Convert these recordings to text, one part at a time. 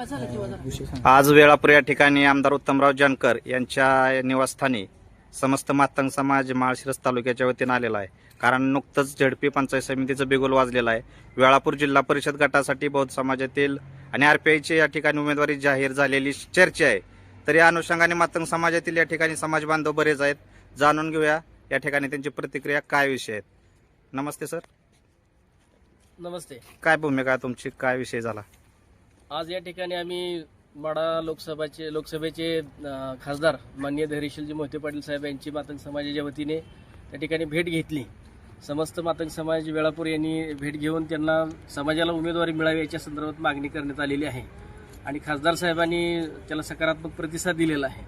आज वेळापूर या ठिकाणी आमदार उत्तमराव जानकर यांच्या निवासस्थानी समस्त मातंग समाज माळशिरस तालुक्याच्या वतीनं आलेला आहे. कारण नुकतंच झडपी पंचायत समितीचं बिगुल वाजलेलं आहे. वेळापूर जिल्हा परिषद गटासाठी बौद्ध समाजातील आणि आरपीआयची या ठिकाणी उमेदवारी जाहीर झालेली चर्चा आहे. तर या अनुषंगाने मातंग समाजातील या ठिकाणी समाज बांधव बरेच आहेत. जाणून घेऊया या ठिकाणी त्यांची प्रतिक्रिया काय विषय आहेत. नमस्ते सर. नमस्ते. काय भूमिका तुमची? काय विषय झाला? आज या ठिकाणी आम्ही माडा लोकसभाचे लोकसभेचे खासदार माननीय धैर्यशीलजी मोहिते पाटील साहेब यांची मातंग समाजाच्या वतीने त्या ठिकाणी भेट घेतली. समस्त मातंग समाज वेळापूर यांनी भेट घेऊन त्यांना समाजाला उमेदवारी मिळावी याच्या संदर्भात मागणी करण्यात आलेली आहे. आणि खासदार साहेबांनी त्याला सकारात्मक प्रतिसाद दिलेला आहे.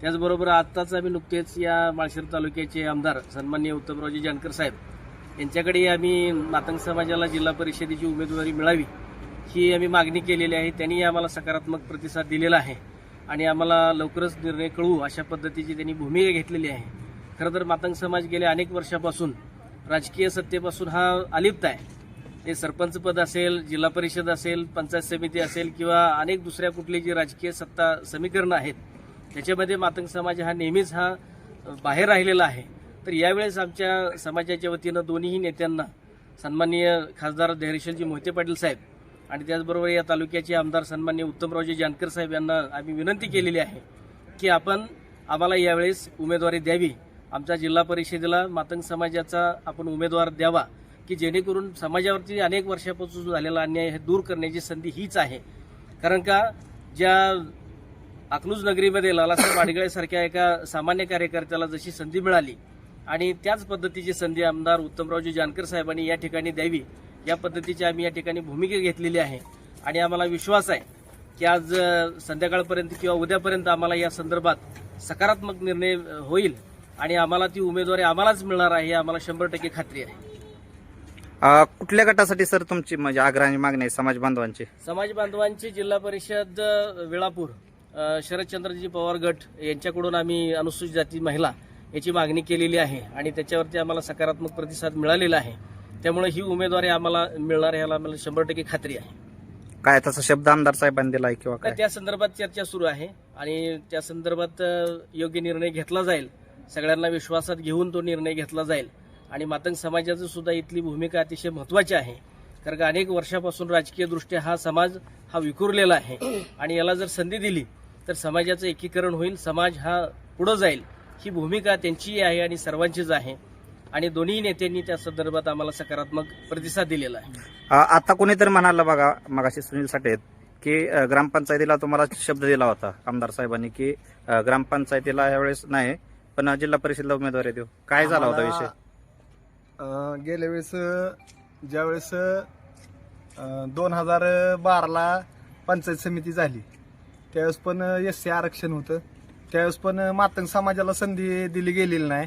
त्याचबरोबर आत्ताच आम्ही नुकतेच या माळशिर तालुक्याचे आमदार सन्माननीय उत्तमरावजी जानकर साहेब यांच्याकडे आम्ही मातंग समाजाला जिल्हा परिषदेची उमेदवारी मिळावी ही आम्ही मागणी केलेली आहे. त्यांनी आम्हाला सकारात्मक प्रतिसाद दिलेला आहे. आणि आम्हाला लवकरच निर्णय कळू अशा पद्धतीची त्यांनी भूमिका घेतलेली आहे. खरं तर मातंग समाज गेल्या अनेक वर्षापासून राजकीय सत्तेपासून हा अलिप्त आहे. ते सरपंच पद असेल जिल्हा परिषद असेल पंचायत समिती असेल किंवा अनेक दुसऱ्या कुठली जी राजकीय सत्ता समीकरणं आहेत त्याच्यामध्ये मातंग समाज हा नेहमीच हा बाहेर राहिलेला आहे. तर यावेळेस आमच्या समाजाच्या वतीनं दोन्ही नेत्यांना सन्माननीय खासदार धैर्यशीलजी मोहिते पाटील साहेब आणि त्याचबरोबर या तालुक्याचे आमदार सन्मान्य उत्तमरावजी जानकर साहेब यांना आम्ही विनंती केलेली आहे की आपण आम्हाला यावेळेस उमेदवारी द्यावी. आमच्या जिल्हा परिषदेला मातंग समाजाचा आपण उमेदवार द्यावा की जेणेकरून समाजावरती अनेक वर्षापासून झालेला अन्याय हे दूर करण्याची संधी हीच आहे. कारण का ज्या अकलूज नगरीमध्ये लालासाहेब आडगळेसारख्या एका सामान्य कार्यकर्त्याला जशी संधी मिळाली आणि त्याच पद्धतीची संधी आमदार उत्तमरावजी जानकर साहेबांनी या ठिकाणी द्यावी या पद्धतीची आम्ही या ठिकाणी भूमिका घेतलेली आहे. आणि आम्हाला विश्वास आहे की आज संध्याकाळपर्यंत किंवा उद्यापर्यंत आम्हाला या संदर्भात सकारात्मक निर्णय होईल आणि आम्हाला ती उमेदवारी आम्हालाच मिळणार आहे ही आम्हाला शंभर टक्के खात्री आहे. कुठल्या गटासाठी सर तुमची म्हणजे आग्रहाची मागणी आहे समाज बांधवांची? समाज बांधवांची जिल्हा परिषद वेळापूर शरदचंद्रजी पवार गट यांच्याकडून आम्ही अनुसूचित जाती महिला याची मागणी केलेली आहे आणि त्याच्यावरती आम्हाला सकारात्मक प्रतिसाद मिळालेला आहे. त्यामुळे ही उमेदवारी आम्हाला मिळणार याला आम्हाला शंभर टक्के खात्री आहे. काय तसा शब्द आमदार साहेबांनी दिलाय किंवा तर काय? त्या संदर्भात चर्चा सुरू आहे आणि त्या संदर्भात अ, योग्य निर्णय घेतला जाईल. सगळ्यांना विश्वासात घेऊन तो निर्णय घेतला जाईल. आणि मातंग समाजाचं सुद्धा इथली भूमिका अतिशय महत्वाची आहे. कारण का अनेक वर्षापासून राजकीय दृष्ट्या हा समाज हा विखुरलेला आहे. आणि याला जर संधी दिली तर समाजाचं एकीकरण होईल समाज हा पुढं जाईल. ही भूमिका त्यांचीही आहे आणि सर्वांचीच आहे. आणि दोन्ही नेत्यांनी त्या संदर्भात आम्हाला सकारात्मक प्रतिसाद दिलेला आहे. आता कोणीतरी म्हणालं बघा मगाशी सुनील साठे की ग्रामपंचायतीला तुम्हाला शब्द दिला होता आमदार साहेबांनी की ग्रामपंचायतीला यावेळेस नाही पण जिल्हा परिषदला उमेदवारी देऊ काय झाला होता विषय? गेल्या वेळेस ज्यावेळेस दोन हजार बाराला पंचायत समिती झाली त्यावेळेस पण एस सी आरक्षण होतं. त्यावेळेस पण मातंग समाजाला संधी दिली गेलेली नाही.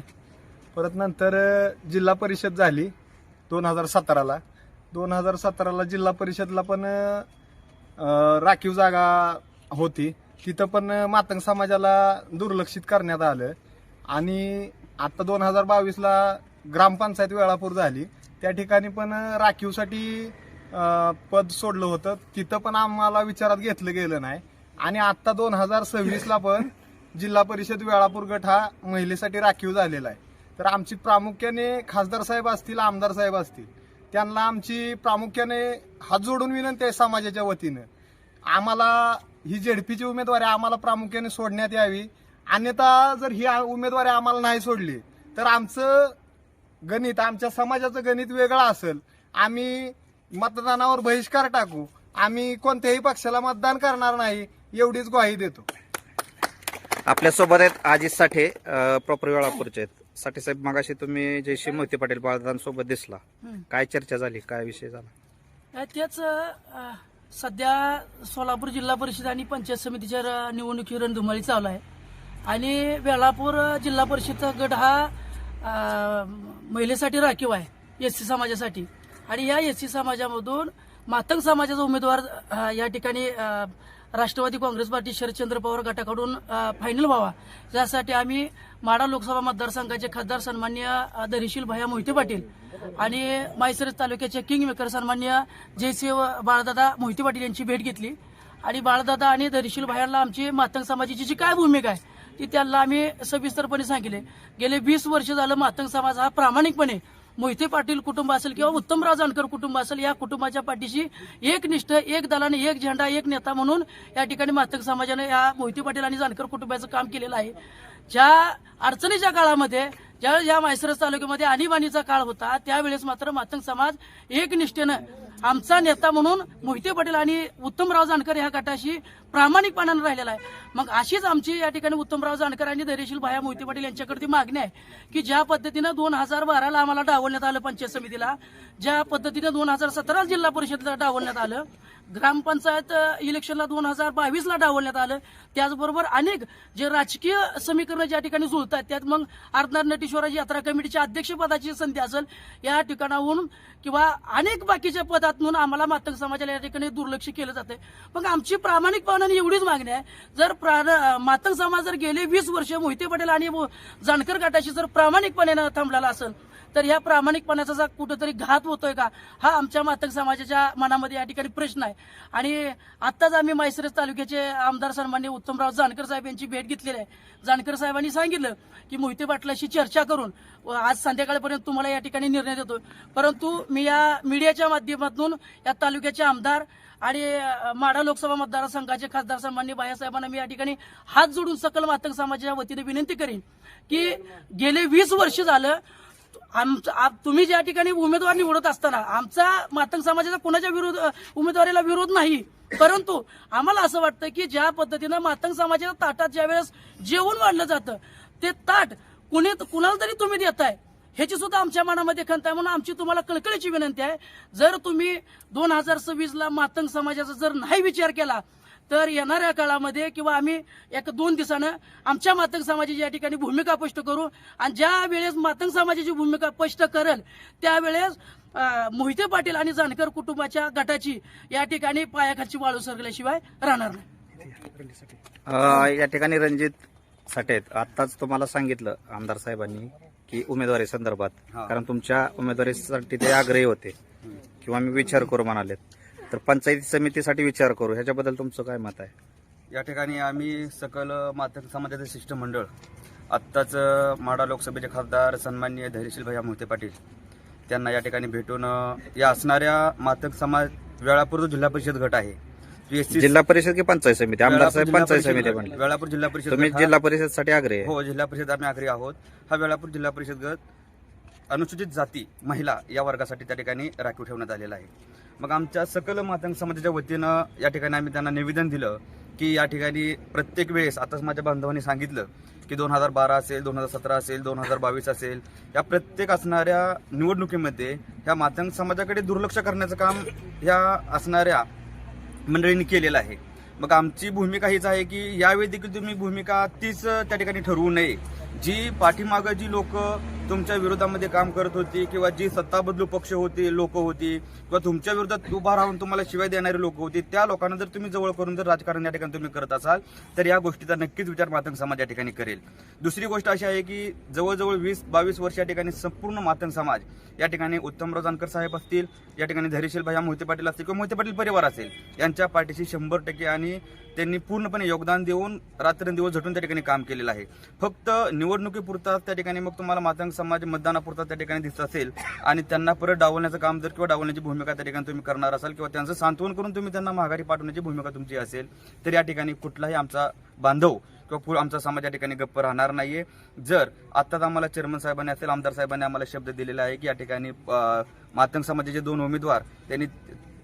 परत नंतर जिल्हा परिषद झाली दोन हजार सतराला. दोन हजार सतराला जिल्हा परिषदला पण राखीव जागा होती. तिथं पण मातंग समाजाला दुर्लक्षित करण्यात आलं. आणि आता दोन हजार बावीसला ग्रामपंचायत वेळापूर झाली. त्या ठिकाणी पण राखीवसाठी पद सोडलं होतं. तिथं पण आम्हाला विचारात घेतलं गेलं नाही. आणि आता दोन हजार सव्वीसला पण जिल्हा परिषद वेळापूर गट हा महिलेसाठी राखीव झालेला आहे. तर आमची प्रामुख्याने खासदार साहेब असतील आमदार साहेब असतील त्यांना आमची प्रामुख्याने हात जोडून विनंती आहे समाजाच्या वतीनं. आम्हाला ही झेडपीची उमेदवारी आम्हाला प्रामुख्याने सोडण्यात यावी. अन्यथा जर ही उमेदवारी आम्हाला नाही सोडली तर आमचं गणित आमच्या समाजाचं गणित वेगळं असेल. आम्ही मतदानावर बहिष्कार टाकू. आम्ही कोणत्याही पक्षाला मतदान करणार नाही एवढीच ग्वाही देतो. आपल्यासोबत आहेत अजित साठे प्रॉपर वेळापूरचे आहेत. साठे साहेब मगाशी तुम्ही जयश्री मोहिते पाटील बाळदांसोबत दिसला. काय चर्चा झाली? काय विषय झाला? अ, सध्या सोलापूर जिल्हा परिषद आणि पंचायत समितीच्या निवडणुकी रणधुमाळी चालू आहे. आणि वेळापूर जिल्हा परिषदचा गट हा महिलेसाठी राखीव आहे एस सी समाजासाठी. आणि या एस सी समाजामधून मातंग समाजाचा उमेदवार या ठिकाणी राष्ट्रवादी काँग्रेस पार्टी शरदचंद्र पवार गटाकडून फायनल व्हावा. यासाठी आम्ही माडा लोकसभा मतदारसंघाचे खासदार सन्मान्य अ, धैर्यशील भैया मोहिते पाटील आणि मायसरस तालुक्याचे किंग मेकर सन्मान्य जयसिंह बाळदादा मोहिते पाटील यांची भेट घेतली. आणि बाळदादा आणि धैर्यशील भायांना आमची मातंग समाजाची जी काय भूमिका आहे ती त्यांना आम्ही सविस्तरपणे सांगितले. गेले वीस वर्ष झालं मातंग समाज हा प्रामाणिकपणे मोहिते पाटील कुटुंब असेल किंवा उत्तमराव जानकर कुटुंब असेल या कुटुंबाच्या पाठीशी एक निष्ठ एक दलाने एक झेंडा एक नेता म्हणून या ठिकाणी मातक समाजाने या मोहिते पाटील आणि जानकर कुटुंबाचं काम केलेलं आहे. ज्या अडचणीच्या काळामध्ये ज्यावेळेस या मायसरस तालुक्यामध्ये आणीबाणीचा काळ होता त्यावेळेस मात्र मातंग समाज एक निष्ठेनं आमचा नेता म्हणून मोहिते पटेल आणि उत्तमराव जानकर ह्या गटाशी प्रामाणिकपणानं राहिलेला आहे. मग अशीच आमची या ठिकाणी उत्तमराव जानकर आणि धैर्यशील भाया मोहिते पाटील यांच्याकडे ती मागणी आहे की ज्या पद्धतीनं दोन हजार बाराला आम्हाला डावलण्यात आलं पंचायत समितीला ज्या पद्धतीनं दोन हजार सतरा जिल्हा परिषदला डावलण्यात आलं ग्रामपंचायत इलेक्शनला दोन हजार बावीसला डावलण्यात आलं त्याचबरोबर अनेक जे राजकीय समीकरणं ज्या ठिकाणी जुळतात त्यात मग अर्धनाथ नटेश्वराची यात्रा कमिटीच्या अध्यक्षपदाची संधी असेल या ठिकाणाहून किंवा अनेक बाकीच्या पदातून आम्हाला मातंग समाजाला या ठिकाणी दुर्लक्ष केलं जाते मग आमची प्रामाणिकपणाने एवढीच मागणी आहे जर प्रा- मातंग समाज जर गेले वीस वर्ष मोहिते पटेल आणि जानकर गटाशी जर प्रामाणिकपणे थांबलेला असेल तर ह्या प्रामाणिकपणाचा जा कुठंतरी घात होतोय का? हा आमच्या मातक समाजाच्या मनामध्ये या ठिकाणी प्रश्न आहे. आणि आत्ताच आम्ही मायसरस तालुक्याचे आमदार सन्मान्य उत्तमराव जानकर साहेब यांची भेट घेतलेली आहे. जानकर साहेबांनी सांगितलं की मोहिते पाटलाशी चर्चा करून व आज संध्याकाळपर्यंत तुम्हाला या ठिकाणी निर्णय देतो परंतु मी या मीडियाच्या माध्यमातून या तालुक्याचे आमदार आणि माडा माढा लोकसभा मतदारसंघाचे खासदार सन्मान्य बायासाहेबांना मी या ठिकाणी हात जोडून सकल मातक समाजाच्या वतीने विनंती करेन की गेले वीस वर्ष झालं आमचं आप- तुम्ही ज्या ठिकाणी उमेदवार निवडत असताना आमचा मातंग समाजाचा कुणाच्या विरोध उमेदवारीला विरोध नाही. परंतु आम्हाला असं वाटतं की ज्या पद्धतीनं मातंग समाजाच्या ताटात ज्या वेळेस जेवण वाढलं जातं ते ताट कुणी कुणाला तरी तुम्ही देताय ह्याची सुद्धा आमच्या मनामध्ये खंत आहे. म्हणून आमची तुम्हाला कळकळीची विनंती आहे. जर तुम्ही दोन हजार सव्वीसला मातंग समाजाचा जर नाही विचार केला तर येणाऱ्या काळामध्ये किंवा आम्ही एक दोन दिवसानं आमच्या मातंग समाजाची या ठिकाणी भूमिका स्पष्ट करू. आणि ज्या वेळेस मातंग समाजाची भूमिका स्पष्ट करेल त्यावेळेस मोहिते पाटील आणि जानकर कुटुंबाच्या गटाची या ठिकाणी पायाखालची वाळू सरकल्याशिवाय राहणार नाही. अ, या ठिकाणी रणजित साठेत आत्ताच तुम्हाला सांगितलं आमदार साहेबांनी की उमेदवारी संदर्भात. कारण तुमच्या उमेदवारीसाठी ते आग्रही होते. किंवा मी विचार करू म्हणालेत. तर पंचायती समितीसाठी विचार करू. ह्याच्याबद्दल तुमचं काय मत आहे? या ठिकाणी आम्ही सकल मातक समाजाचं शिष्टमंडळ आत्ताच माडा लोकसभेचे खासदार सन्माननीय धैर्यशील भैया मोहिते पाटील त्यांना या ठिकाणी भेटून या असणाऱ्या मातक समाज वेळापूर जो जिल्हा परिषद गट आहे. जिल्हा परिषद की पंचायत समिती? आमदार साहेब पंचायत समिती म्हणले. वेळापूर जिल्हा परिषद तुम्ही गट हा- जिल्हा परिषदसाठी आग्रही आहे. हो जिल्हा परिषद आम्ही आग्रही आहोत. हा वेळापूर जिल्हा परिषद गट अनुसूचित जाती महिला या वर्गासाठी त्या ठिकाणी राखीव ठेवण्यात आलेला आहे. मग आमच्या सकल मातंग समाजाच्या वतीनं या ठिकाणी आम्ही त्यांना निवेदन दिलं की या ठिकाणी प्रत्येक वेळेस आताच माझ्या बांधवांनी सांगितलं की दोन हजार बारा असेल दोन हजार सतरा असेल दोन हजार बावीस असेल या प्रत्येक असणाऱ्या निवडणुकीमध्ये ह्या मातंग समाजाकडे दुर्लक्ष करण्याचं काम ह्या असणाऱ्या मंडळींनी केलेलं आहे. मग आमची भूमिका हीच आहे की यावेळी देखील तुम्ही भूमिका तीच त्या ठिकाणी ठरवू नये. जी पाठीमागं जी लोक तुमच्या विरोधामध्ये काम करत होती किंवा जी सत्ता बदलू पक्ष होती लोक होती किंवा तुमच्या विरोधात उभा राहून तुम्हाला शिवाय देणारी लोक होती त्या लोकांना जर तुम्ही जवळ करून जर राजकारण या ठिकाणी तुम्ही करत असाल तर या गोष्टीचा नक्कीच विचार मातंग समाज या ठिकाणी करेल. दुसरी गोष्ट अशी आहे की जवळजवळ वीस बावीस वर्ष या ठिकाणी संपूर्ण मातंग समाज या ठिकाणी उत्तमराव जानकर साहेब असतील या ठिकाणी धैर्यशील भैया मोहिते पाटील असतील किंवा मोहिते पाटील परिवार असेल यांच्या पाठीशी शंभर टक्के आणि त्यांनी पूर्णपणे योगदान देऊन रात्रंदिवस झटून त्या ठिकाणी काम केलेलं आहे. फक्त निवडणुकीपुरता त्या ठिकाणी मग तुम्हाला मातंग समाज मतदानापुरता त्या ठिकाणी दिसत असेल आणि त्यांना परत डावलण्याचं काम जर किंवा डावलण्याची भूमिका त्या ठिकाणी तुम्ही करणार असाल किंवा त्यांचं सांत्वन करून तुम्ही त्यांना माघारी पाठवण्याची भूमिका तुमची असेल तर या ठिकाणी कुठलाही आमचा बांधव किंवा पूर्ण आमचा समाज या ठिकाणी गप्प राहणार नाहीये. जर आत्ताच आम्हाला चेअरमन साहेबांनी असेल आमदार साहेबांनी आम्हाला शब्द दिलेला आहे की या ठिकाणी मातंग समाजाचे दोन उमेदवार त्यांनी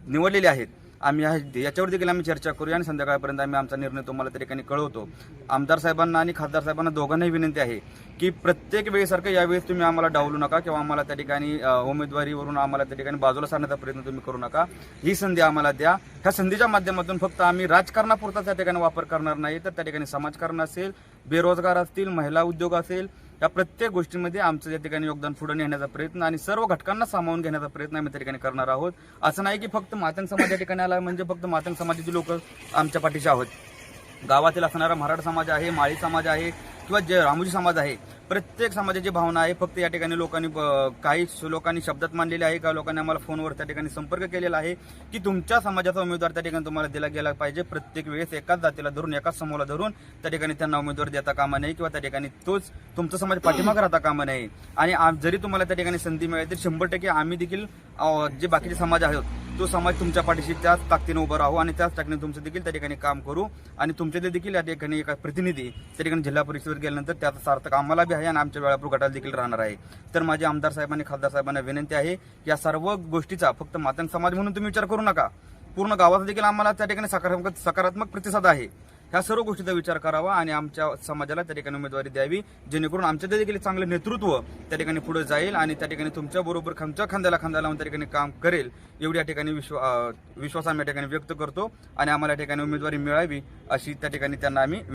निवडलेले आहेत आम्ही याच्यावर देखील आम्ही चर्चा करूया आणि संध्याकाळपर्यंत आम्ही आमचा निर्णय तुम्हाला त्या ठिकाणी कळवतो. आमदार साहेबांना आणि खासदार साहेबांना दोघांनाही विनंती आहे की प्रत्येक वेळेसारखं यावेळेस तुम्ही आम्हाला डावलू नका किंवा आम्हाला त्या ठिकाणी उमेदवारीवरून आम्हाला त्या ठिकाणी बाजूला सारण्याचा प्रयत्न तुम्ही करू नका. ही संधी आम्हाला द्या. ह्या संधीच्या माध्यमातून फक्त आम्ही राजकारणापुरता त्या ठिकाणी वापर करणार नाही तर त्या ठिकाणी समाजकारण असेल बेरोजगार असतील महिला उद्योग असेल या प्रत्येक गोष्टीमध्ये आमचं या ठिकाणी योगदान पुढे नेण्याचा प्रयत्न आणि सर्व घटकांना सामावून घेण्याचा प्रयत्न आम्ही त्या ठिकाणी करणार आहोत. असं नाही की फक्त मातंग समाज या ठिकाणी आला म्हणजे फक्त मातंग समाजाची लोक आमच्या पाठीशी आहोत. गावातील असणारा मराठा समाज आहे माळी समाज आहे किंवा जे रामोजी समाज आहे प्रत्येक समाजाची भावना आहे. फक्त या ठिकाणी लोकांनी काही लोकांनी शब्दात मांडलेली आहे का? लोकांनी आम्हाला फोनवर त्या ठिकाणी संपर्क केलेला आहे की तुमच्या समाजाचा उमेदवार त्या ठिकाणी तुम्हाला दिला गेला पाहिजे. प्रत्येक वेळेस एकाच जातीला धरून एकाच समूहाला धरून त्या ठिकाणी त्यांना उमेदवार देता कामा नाही किंवा त्या ठिकाणी तोच तुमचा समाज पाठीमागे राहता कामा नाही आणि जरी तुम्हाला त्या ठिकाणी संधी मिळाली तर शंभर टक्के आम्ही देखील जे बाकीचे समाज आहेत तो समाज तुमच्या पाठीशी त्याच ताकदीने उभं राहू आणि त्याच ताकदीने तुमचं देखील त्या ठिकाणी काम करू. आणि तुमचे ते देखील या ठिकाणी एका प्रतिनिधी त्या ठिकाणी जिल्हा परिषदेवर गेल्यानंतर त्याचा सार्थक आम्हाला बी आहे. आणि आमच्या वेळापूर गटाला देखील राहणार आहे. तर माझी आमदार साहेबांनी खासदार साहेबांना विनंती आहे या सर्व गोष्टीचा फक्त मातंग समाज म्हणून तुम्ही विचार करू नका. पूर्ण गावाचा देखील आम्हाला त्या ठिकाणी सकारात्मक सकारात्मक प्रतिसाद आहे. ह्या सर्व गोष्टीचा विचार करावा आणि आमच्या समाजाला त्या ठिकाणी उमेदवारी द्यावी जेणेकरून आमच्या ते देखील चांगलं नेतृत्व त्या ठिकाणी पुढे जाईल आणि त्या ठिकाणी तुमच्या बरोबर खांच्या खांद्याला खांदा लावून त्या ठिकाणी काम करेल एवढी या ठिकाणी विश्वा विश्वास आम्ही या ठिकाणी व्यक्त करतो आणि आम्हाला या ठिकाणी उमेदवारी मिळावी अशी त्या ठिकाणी त्यांना आम्ही